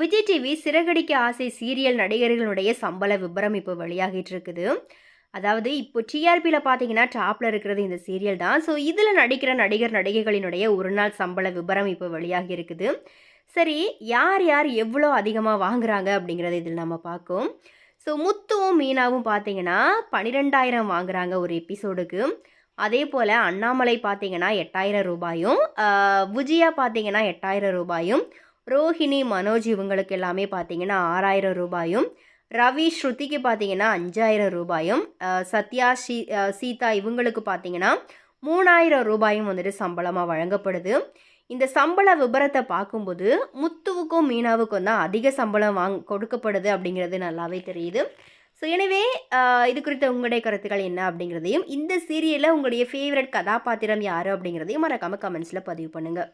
Vijay TV Siragadikka ஆசை serial நடிகர்களுடைய சம்பள விபரம் இப்போ வெளியாகிட்டு இருக்குது அதாவது இப்போ டிஆர்பியில் பார்த்தீங்கன்னா டாப்பில் இருக்கிறது இந்த சீரியல் தான். ஸோ இதில் நடிக்கிற நடிகர் நடிகைகளினுடைய ஒரு நாள் சம்பள விபரம் இப்போ வெளியாகி இருக்குது சரி யார் யார் எவ்வளோ அதிகமாக வாங்குறாங்க அப்படிங்கிறத இதில் நம்ம பார்க்கும். ஸோ முத்துவும் மீனாவும் பார்த்தீங்கன்னா பன்னிரெண்டாயிரம் வாங்குறாங்க ஒரு எபிசோடுக்கு. அதே போல் அண்ணாமலை பார்த்தீங்கன்னா எட்டாயிரம் ரூபாயும் விஜயா பார்த்தீங்கன்னா எட்டாயிரம் ரூபாயும் ரோஹிணி மனோஜ் இவங்களுக்கு எல்லாமே பார்த்தீங்கன்னா ஆறாயிரம் ரூபாயும் ரவி ஸ்ருதிக்கு பார்த்தீங்கன்னா அஞ்சாயிரம் ரூபாயும் சத்யா ஷீ சீதா இவங்களுக்கு பார்த்தீங்கன்னா மூணாயிரம் ரூபாயும் வந்துட்டு சம்பளமாக வழங்கப்படுது. இந்த சம்பள விபரத்தை பார்க்கும்போது முத்துவுக்கும் மீனாவுக்கும் தான் அதிக சம்பளம் வாங் கொடுக்கப்படுது அப்படிங்கிறது நல்லாவே தெரியுது. ஸோ எனவே இது குறித்த உங்களுடைய கருத்துக்கள் என்ன அப்படிங்கிறதையும் இந்த சீரியலில் உங்களுடைய ஃபேவரட் கதாபாத்திரம் யார் அப்படிங்கிறதையும் மறக்காமல் கமெண்ட்ஸில் பதிவு பண்ணுங்கள்